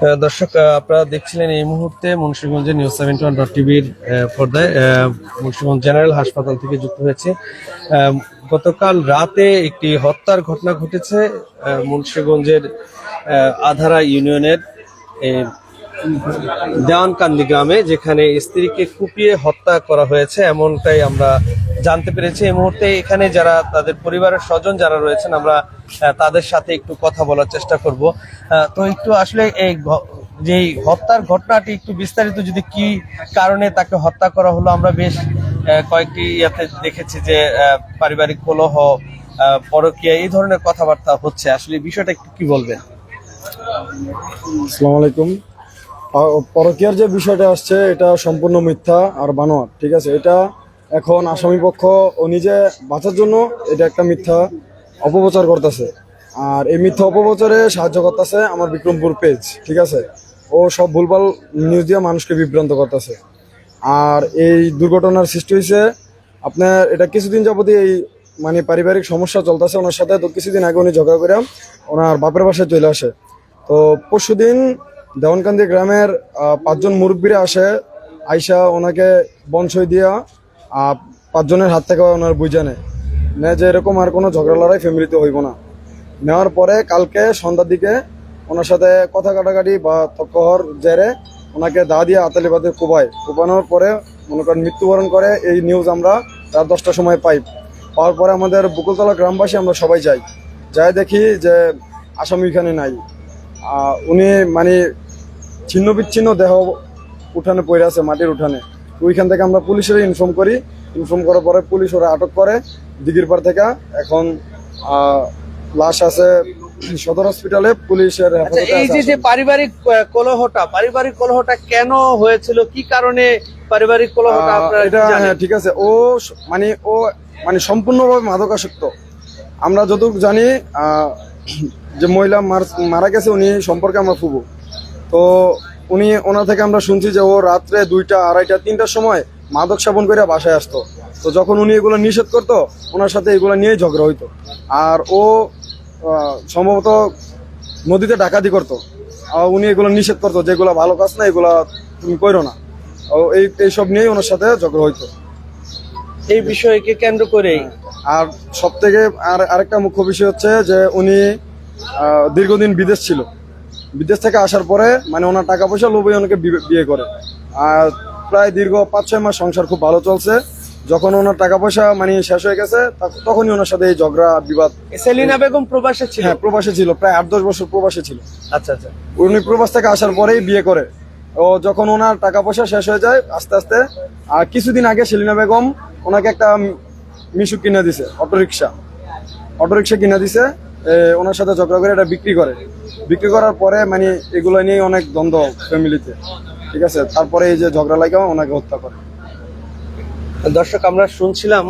দর্শক আপনারা দেখছিলেন এই মুহূর্তে মুন্সিগঞ্জের নিউজ সেভেন্টি ওয়ান ডট টিভির পর্দায় মুন্সিগঞ্জ জেনারেল হাসপাতাল থেকে যুক্ত হয়েছে। গতকাল রাতে একটি হত্যার ঘটনা ঘটেছে মুন্সীগঞ্জের আধারা ইউনিয়নের দেওয়ানকান্দি গ্রামে, যেখানে স্ত্রীকে কুপিয়ে হত্যা করা হয়েছে, এমনটাই আমরা জানতে পেরেছি। এই মুহূর্তে এখানে যারা তাদের পরিবারের স্বজন যারা রয়েছেন, আমরা তাদের সাথে একটু কথা বলার চেষ্টা করব। তো একটু আসলে এই যে হত্যার ঘটনাটি একটু বিস্তারিত যদি কি কারণে তাকে হত্যা করা হলো, আমরা বেশ কয়েকটি ইয়াতে দেখেছি যে পারিবারিক কলহ পরকীয়া, এই ধরনের কথাবার্তা হচ্ছে। আসলে বিষয়টা একটু কি বলবেন? আসসালামু আলাইকুম। পরকীয়ার যে বিষয়টা আসছে, এটা সম্পূর্ণ মিথ্যা আর বানোয়ার ঠিক আছে? এটা এখন আসামি পক্ষ, ও নিজে বাঁচার জন্য এটা একটা মিথ্যা অপপ্রচার করতেছে। আর এই মিথ্যা অপপ্রচারে সাহায্য করতেছে আমার বিক্রমপুর পেজ, ঠিক আছে? ও সব ভুলভাল নিউজ দিয়ে মানুষকে বিভ্রান্ত করতেছে। আর এই দুর্ঘটনার সৃষ্টি হয়েছে, আপনার এটা কিছুদিন যাবতীয় এই মানে পারিবারিক সমস্যা চলতেছে ওনার সাথে, তো কিছুদিন আগে উনি ঝগড়া করে ওনার বাপের বাসায় চলে আসে। তো পরশুদিন দেওয়ানকান্দি গ্রামের পাঁচজন মুরব্বীরা আসে, আইসা ওনাকে বঞ্চয় দিয়া পাঁচজনের হাত থেকে ওনার বুঝে নেয়। নেয় যে এরকম আর কোনো ঝগড়া লড়াই ফ্যামিলিতে হইব না। নেওয়ার পরে কালকে সন্ধ্যার দিকে ওনার সাথে কথা কাটাকাটি বা তকহর জেরে ওনাকে দা দিয়ে আতালি বাদে কোবায়। কোবানোর পরে মনে করেন মৃত্যুবরণ করে, এই নিউজ আমরা রাত দশটার সময় পাই। পাওয়ার পরে আমাদের বুকুলতলা গ্রামবাসী আমরা সবাই যাই। যাই দেখি যে আসামি এখানে নাই উনি মানে ছিন্ন বিচ্ছিন্ন দেহ উঠানে পড়ে আছে মাটির উঠানে। ওইখান থেকে আমরা পুলিশের ইনফর্ম করি। ইনফর্ম করার পরে পুলিশ ওরা আটক করে। দিঘির পার থেকে এখন লাশ আছে সদর হসপিটালে পুলিশের আচ্ছা এই যে যে পারিবারিক কলহটা পারিবারিক কলহটা কেন হয়েছিল? কি কারণে পারিবারিক কলহটা আপনারা এটা হ্যাঁ ঠিক আছে। ও মানে ও মানে সম্পূর্ণভাবে মাদকাসক্ত। আমরা যতটুকু জানি আহ, যে মহিলা মার- মারা গেছে উনি সম্পর্কে আমরা ফুবু। তো উনি ওনার থেকে আমরা শুনছি যে ও রাত্রে দুইটা আড়াইটা তিনটার সময় মাদক সেবন করে বাসায় আসতো। তো যখন উনি এগুলো নিষেধ করতো ওনার সাথে এগুলো নিয়েই ঝগড়া হইতো। আর ও সম্ভবত নদীতে ডাকাতি করতো। আর উনি এগুলো নিষেধ করতো যেগুলো ভালো কাজ না এগুলো তুমি করো না। ও এই এইসব নিয়েই ওনার সাথে ঝগড়া হইতো। এই বিষয়কে কেন্দ্র করে আর সব থেকে আর আরেকটা মুখ্য বিষয় হচ্ছে যে উনি দীর্ঘদিন বিদেশ ছিল। বিদেশ থেকে আসার পরে মানে ওনার টাকা পয়সা লোভে ওনাকে বিয়ে করে। আর প্রায় দীর্ঘ পাঁচ ছয় মাস সংসার খুব ভালো চলছে। যখন ওনার টাকা পয়সা মানে শেষ হয়ে গেছে তখনই ওনার সাথে এই ঝগড়া বিবাদ। সেলিনা বেগম প্রবাসে ছিল? হ্যাঁ প্রবাসে ছিল প্রায় আট দশ বছর প্রবাসে ছিল। আচ্ছা আচ্ছা। উনি প্রবাস থেকে আসার পরেই বিয়ে করে। ও যখন ওনার টাকা পয়সা শেষ হয়ে যায় আস্তে আস্তে আর কিছুদিন আগে সেলিনা বেগম ওনাকে একটা মিশু কিনে দিছে অটোরিকশা। অটোরিকশা কিনে দিছে ওনার সাথে ঝগড়া করে এটা বিক্রি করে। বিক্রি করার পরে মানে এগুলো নিয়ে অনেক দ্বন্দ্ব ফ্যামিলিতে ঠিক আছে? তারপরে এই যে ঝগড়া লাগে, ওনাকে হত্যা করে। দর্শক, আমরা শুনছিলাম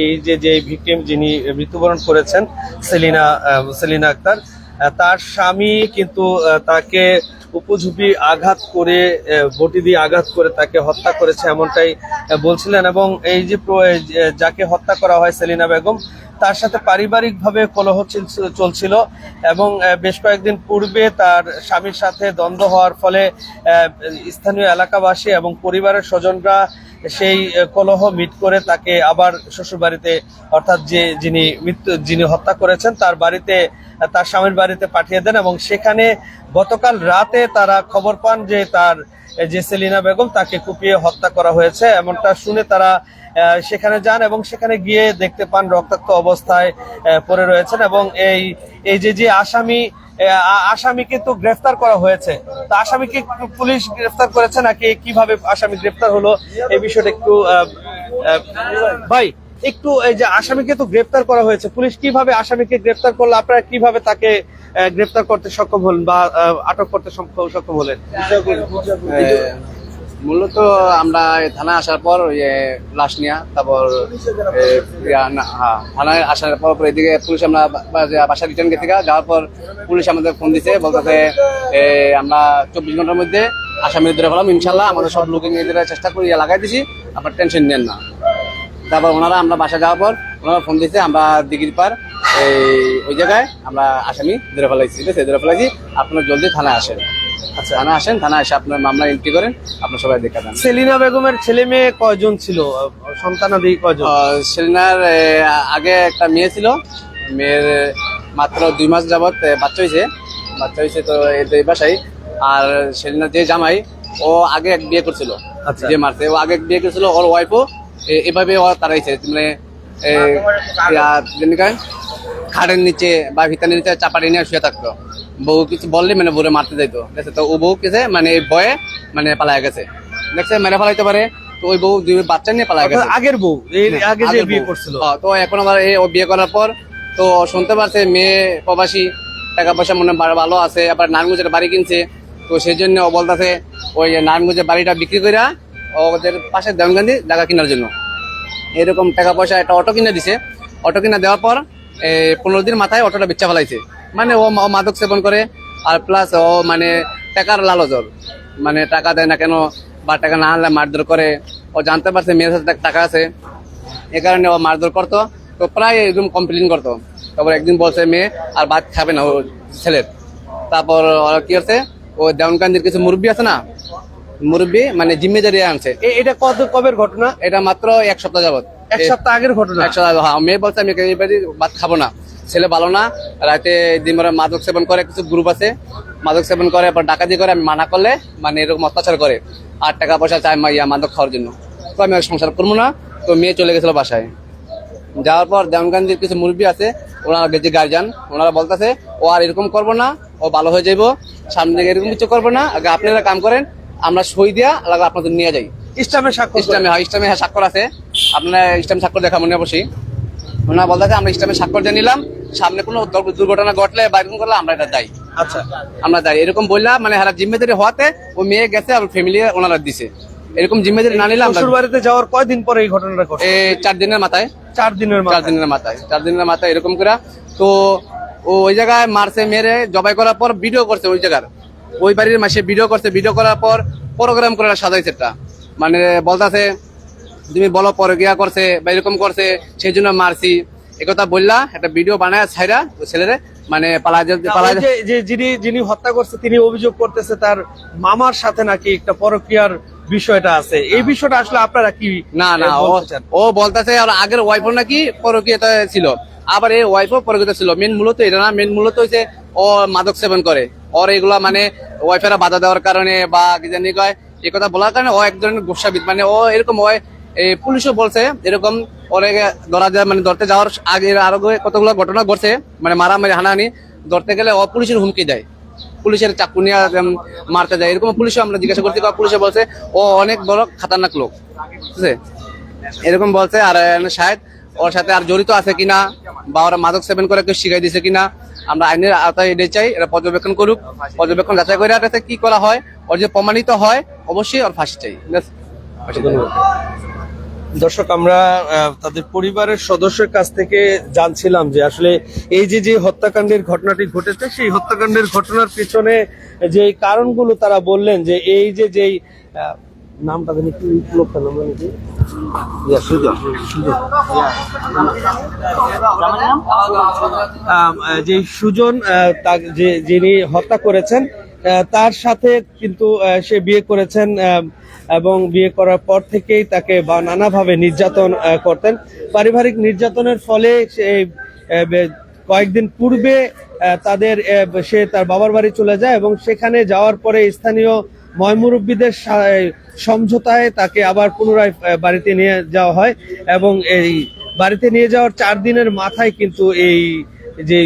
এই যে যে ভিকটিম যিনি মৃত্যুবরণ করেছেন, সেলিনা সেলিনা আক্তার তার স্বামী কিন্তু তাকে উপঝুপি আঘাত করে বটি দিয়ে আঘাত করে তাকে হত্যা করেছে এমনটাই বলছিলেন। এবং এই যে যাকে হত্যা করা হয় সেলিনা বেগম তার সাথে পারিবারিকভাবে কলহ চিল- চলছিল এবং বেশ কয়েকদিন পূর্বে তার স্বামীর সাথে দ্বন্দ্ব হওয়ার ফলে স্থানীয় এলাকাবাসী এবং পরিবারের স্বজনরা সেই কলহ মিট করে তাকে আবার শ্বশুরবাড়িতে, অর্থাৎ যে যিনি মৃত্যু যিনি হত্যা করেছেন তার বাড়িতে, তার স্বামীর বাড়িতে পাঠিয়ে দেন এবং সেখানে গতকাল রাতে তারা খবর পান যে তার যে সেলিনা বেগম তাকে কুপিয়ে হত্যা করা হয়েছে, এমনটা শুনে তারা সেখানে যান এবং সেখানে গিয়ে দেখতে পান রক্তাক্ত অবস্থায় পড়ে রয়েছেন এবং এই এই যে যে আসামি আসামিকে তো গ্রেফতার করা হয়েছে, তো আসামিকে পুলিশ গ্রেফতার করেছে নাকি কীভাবে আসামি গ্রেফতার হলো, এই বিষয়টা একটু ভাই একটু এই যে আসামিকে তো গ্রেফতার করা হয়েছে পুলিশ কীভাবে আসামিকে গ্রেফতার করল? আপনারা কীভাবে তাকে আহ, গ্রেফতার করতে সক্ষম হলেন বা আটক করতে সক্ষম হলেন? মূলত আমরা থানায় আসার পর লাশ নিয়া তারপর থানায় আসার পর এদিকে পুলিশ আমরা বাসা রিটার্ন গেছি যাওয়ার পর পুলিশ আমাদের ফোন দিছে বলতেছে আমরা চব্বিশ ঘণ্টার মধ্যে আসামি ধরে ফেলাম ইনশাল্লাহ আমাদের সব লোকে নিয়ে চেষ্টা করি লাগাই দিছি আপনার টেনশন নেন না। তারপর ওনারা আমরা বাসা যাওয়ার পর ওনারা ফোন দিয়েছে আমরা দিঘির পার এই ওই জায়গায় আমরা আসামি ধরে ফেলাইছি ঠিক আছে? ধরে ফেলাইছি আপনারা জলদি থানায় আসেন। আচ্ছা। থানা আসেন থানা এসে আপনার মামলা এন্ট্রি করেন আপনার সবাই দেখা দেন সেলিনা বেগমের ছেলে মেয়ে কয়জন ছিল? সন্তানাদি কয়জন? সেলিনার আগে একটা মেয়ে ছিল। মেয়ের মাত্র দুই মাস যাবত বাচ্চা হয়েছে বাচ্চা হয়েছে তো এই তো এই বাসায়। আর সেলিনার যে জামাই ও আগে এক বিয়ে করছিল। আচ্ছা। যে মারতে ও আগে এক বিয়ে করছিল ওর ওয়াইফও এভাবে তারাইছে মানে খাটের নিচে বা ভিতানের নিচে চাপাটি নিয়ে শুয়ে থাকতো। বউ কিছু বললে মানে বউরে মারতে যাইতো। আছে তো ও বউ কিছু মানে এই ভয়ে মানে পালায় গেছে। দেখছে মেরে ফেলাইতে পারে তো ওই বউ দুই বাচ্চা নিয়ে পালায় গেছে। আগের বউ আগে যে বিয়ে করছিল। হ্যাঁ, তো এখন আবার এই বিয়ে করার পর তো শুনতে পারছে মেয়ে প্রবাসী টাকা পয়সা মনে হয় ভালো আছে আবার নারায়ণগঞ্জের বাড়ি কিনছে। তো সেই জন্য ও বলতেছে ওই নারায়ণগঞ্জের বাড়িটা বিক্রি করে ওদের পাশে দেওয়ানগান্ধী জায়গা কেনার জন্য। এরকম টাকা পয়সা একটা অটো কিনে দিছে। অটো কিনে দেওয়ার পর পনেরো দিন মাথায় অটোটা বেচা ফেলাইছে। মানে ও মাদক সেবন করে, আর প্লাস ও মানে টাকার লালচর। মানে টাকা দেয় না কেন, বা টাকা না আনলে মারধর করে। ও জানতে পারছে মেয়ের সাথে টাকা আছে। এ কারণে ও মারধর করতো। তো প্রায় একদম কমপ্লেন করতো। তারপর একদিন বলছে মেয়ে, আর ভাত খাবে না ও ছেলের। তারপর কি করছে, ও দেওয়ানকান্দির কিছু মুরব্বী আছে না মুরব্বী মানে জিম্মেদারি আনছে। এটা কত কবের ঘটনা? এটা মাত্র এক সপ্তাহ যাবত এক সপ্তাহ আগের ঘটনা? একশো হ্যাঁ মেয়ে বলছে আমি ভাত খাব না? ছেলে ভালো না। রাতে দিন ভরে মাদক সেবন করে কিছু গ্রুপ আছে। মাদক সেবন করে পর ডাকাতি করে আমি মানা করলে মানে এরকম অত্যাচার করে। আর টাকা পয়সা চায় ইয়া মাদক খাওয়ার জন্য। তো আমি সংসার করব না। তো মেয়ে চলে গেছিল বাসায়। যাওয়ার পর দেওয়ানগান্ধীর কিছু মুরব্বী আছে ওনারা যে গার্জিয়ান। ওনারা বলতেছে ও আর এরকম করব না ও ভালো হয়ে যাইবো। সামনে এরকম কিছু করব না। আগে আপনারা কাম করেন আমরা সই দিয়া লাগা আপনাদের নিয়ে যাই। ইসলামের স্বাক্ষর ইসলামে হ্যাঁ ইসলামে হ্যাঁ স্বাক্ষর আছে। আপনার ইসলাম স্বাক্ষর দেখা মনে বসি ওনারা বলতে আমরা ইসলামের স্বাক্ষর দিয়ে নিলাম সামনে কোনো দুর্ঘটনা ঘটলে বা এরকম করলে আমরা এটা দায়ী। আচ্ছা। আমরা দায়ী। এরকম বললাম মানে হারা জিম্মেদারি হওয়াতে ও মেয়ে গেছে আর ফ্যামিলি ওনারা দিছে। এরকম জিম্মেদারি না নিলাম শ্বশুর বাড়িতে যাওয়ার কয়দিন পরে এই ঘটনাটা ঘটে? এই চার দিনের মাথায়। চার দিনের চার দিনের মাথায়। চার দিনের মাথায় এরকম করে। তো ও ওই জায়গায় মারছে মেরে জবাই করার পর ভিডিও করছে ওই জায়গার। ওই বাড়ির মাসে ভিডিও করছে ভিডিও করার পর প্রোগ্রাম করে সাজাইছে একটা মানে বলতাছে তুমি বলো পরকিয়া করছে বা এরকম করছে সেই জন্য মারছি। একথা বললা একটা ভিডিও বানায় ছাইরা ওই ছেলেরে মানে যে যিনি যিনি হত্যা করছে তিনি অভিযোগ করতেছে তার মামার সাথে নাকি একটা পরকীয়ার বিষয়টা আছে। এই বিষয়টা আসলে আপনারা কি না না ও ও বলতেছে আর আগের ওয়াইফও নাকি পরকীয়তা ছিল। আবার এই ওয়াইফও পরকীয়তা ছিল। মেন মূলত এটা না মেন মূলত হচ্ছে ও মাদক সেবন করে। ওর এগুলা মানে ওয়াইফেরা বাধা দেওয়ার কারণে বা কি জানি কয় এই কথা বলার কারণে ও এক ধরনের গোসাবিদ মানে ও এরকম হয় এই পুলিশও বলছে, এরকম ওরে ধরা যায় মানে ধরতে যাওয়ার আগে আরও কতগুলো ঘটনা ঘটছে মানে মারামারি, হানাহানি, ধরতে গেলে ও পুলিশের হুমকি দেয়। পুলিশের চাকু নিয়ে মারতে যায় এরকম পুলিশও আমরা জিজ্ঞাসা করতে পুলিশে বলছে, ও অনেক বড় খাতারনাক লোক। বুঝছে এরকম বলছে, আর শায়দ ওর সাথে আর জড়িত আছে কিনা, বা ওরা মাদক সেবন করে কেউ শিখাই দিছে কিনা আমরা আইনের আওতায় এটাই চাই, এরা পর্যবেক্ষণ করুক। পর্যবেক্ষণ যাচাই করে এটাতে কি করা হয়, ওর যে প্রমাণিত হয়, অবশ্যই ওর ফাঁসি চাই। দর্শক, আমরা তাদের পরিবারের সদস্যের কাছ থেকে জানছিলাম যে আসলে এই যে যে হত্যাকাণ্ডের ঘটনাটি ঘটেছে, সেই হত্যাকাণ্ডের ঘটনার পিছনে যে কারণগুলো তারা বললেন যে এই যে, যেই নামটা জানি কি লোকটার নাম জানি কি? যে সুজন যে যিনি হত্যা করেছেন তার সাথে কিন্তু সে বিয়ে করেছেন এবং বিয়ে করার পর থেকেই তাকে নানাভাবে নির্যাতন করতেন। পারিবারিক নির্যাতনের ফলে সে কয়েকদিন পূর্বে তাদের সে তার বাবার বাড়ি চলে যায় এবং সেখানে যাওয়ার পরে স্থানীয় ময়মুরব্বীদের সমঝোতায় তাকে আবার পুনরায় বাড়িতে নিয়ে যাওয়া হয় এবং এই বাড়িতে নিয়ে যাওয়ার চার দিনের মাথায় কিন্তু এই যে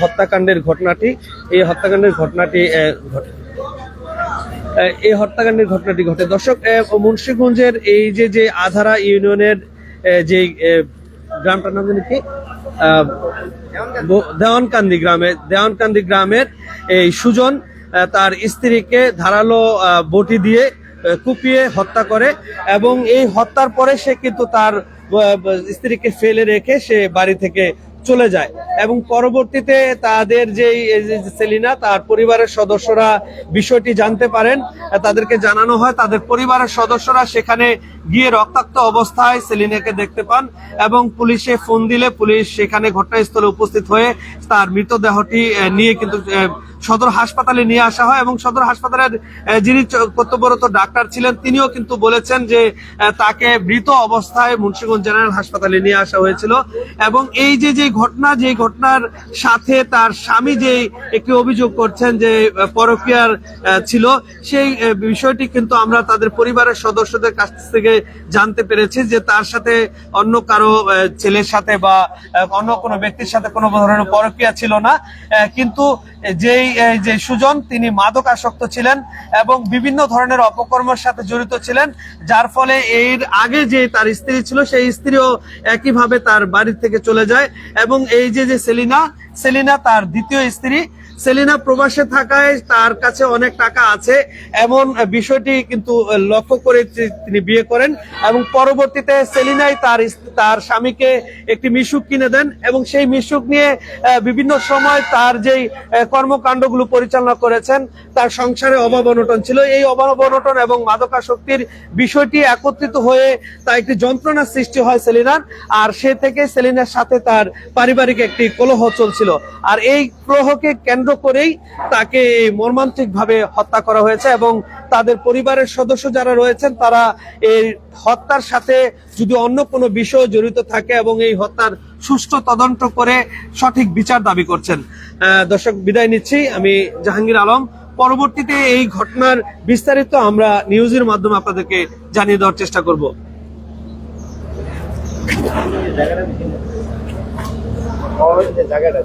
হত্যাকাণ্ডের ঘটনাটি, এই হত্যাকাণ্ডের ঘটনাটি ঘটে। এই হত্যাকাণ্ডের ঘটনাটি ঘটে। দর্শক মুন্সীগঞ্জের এই যে যে আধারা ইউনিয়নের যে গ্রামটার নাম জানি কি? দেওয়ানকান্দি গ্রামে, দেওয়ানকান্দি গ্রামের এই সুজন তার স্ত্রীকে ধারালো বটি দিয়ে কুপিয়ে হত্যা করে এবং এই হত্যার পরে সে কিন্তু তার স্ত্রীকে ফেলে রেখে সে বাড়ি থেকে চলে যায় এবং পরবর্তীতে তাদের যে সেলিনা, তার পরিবারের সদস্যরা বিষয়টি জানতে পারেন তাদেরকে জানানো হয় তাদের পরিবারের সদস্যরা সেখানে গিয়ে রক্তাক্ত অবস্থায় সেলিনাকে দেখতে পান এবং পুলিশে ফোন দিলে পুলিশ সেখানে ঘটনাস্থলে উপস্থিত হয়ে তার মৃতদেহটি নিয়ে কিন্তু সদর হাসপাতালে নিয়ে আসা হয় এবং সদর হাসপাতালের যিনি কর্তব্যরত ডাক্তার ছিলেন, তিনিও কিন্তু বলেছেন যে তাকে মৃত অবস্থায় মুন্সিগঞ্জ জেনারেল হাসপাতালে নিয়ে আসা হয়েছিল এবং এই যে যে ঘটনা, যে ঘটনার সাথে তার স্বামী যে একটি অভিযোগ করছেন যে পরকীয়ার ছিল, সেই বিষয়টি কিন্তু আমরা তাদের পরিবারের সদস্যদের কাছ থেকে জানতে পেরেছি যে তার সাথে অন্য কারও ছেলের সাথে বা অন্য কোনো ব্যক্তির সাথে কোনো ধরনের পরকীয়া ছিল না। কিন্তু যেই আহ, যে সুজন তিনি মাদক আসক্ত ছিলেন এবং বিভিন্ন ধরনের অপকর্মের সাথে জড়িত ছিলেন যার ফলে এর আগে যে তার স্ত্রী ছিল সেই স্ত্রীও একইভাবে তার বাড়ি থেকে চলে যায়। এবং এই যে যে সেলিনা সেলিনা তার দ্বিতীয় স্ত্রী সেলিনা প্রবাসে থাকায় তার কাছে অনেক টাকা আছে। এমন বিষয়টি কিন্তু লক্ষ্য করে তিনি বিয়ে করেন এবং পরবর্তীতে সেলিনাই তার তার স্বামীকে একটি মিশুক কিনে দেন এবং সেই মিশুক নিয়ে বিভিন্ন সময় তার যেই কর্মকাণ্ডগুলো পরিচালনা করেছেন, তার সংসারে অভাব অনটন ছিল। এই অভাব অনটন এবং মাদকাসক্তির বিষয়টি একত্রিত হয়ে তা একটি যন্ত্রণার সৃষ্টি হয় সেলিনার, আর সে থেকে সেলিনার সাথে তার পারিবারিক একটি কলহ চলছিল। আর এই কলহকে কেন্দ্র করেই তাকে মর্মান্তিক ভাবে হত্যা করা হয়েছে এবং তাদের পরিবারের সদস্য যারা রয়েছেন তারা এই হত্যার সাথে যদি অন্য কোনো বিষয় জড়িত থাকে এবং এই হত্যার সুষ্ঠু তদন্ত করে সঠিক বিচার দাবি করছেন। দর্শক, বিদায় নিচ্ছি। আমি জাহাঙ্গীর আলম। পরবর্তীতে এই ঘটনার বিস্তারিত আমরা নিউজের মাধ্যমে আপনাদেরকে জানিয়ে দেওয়ার চেষ্টা করব। জায়গাটা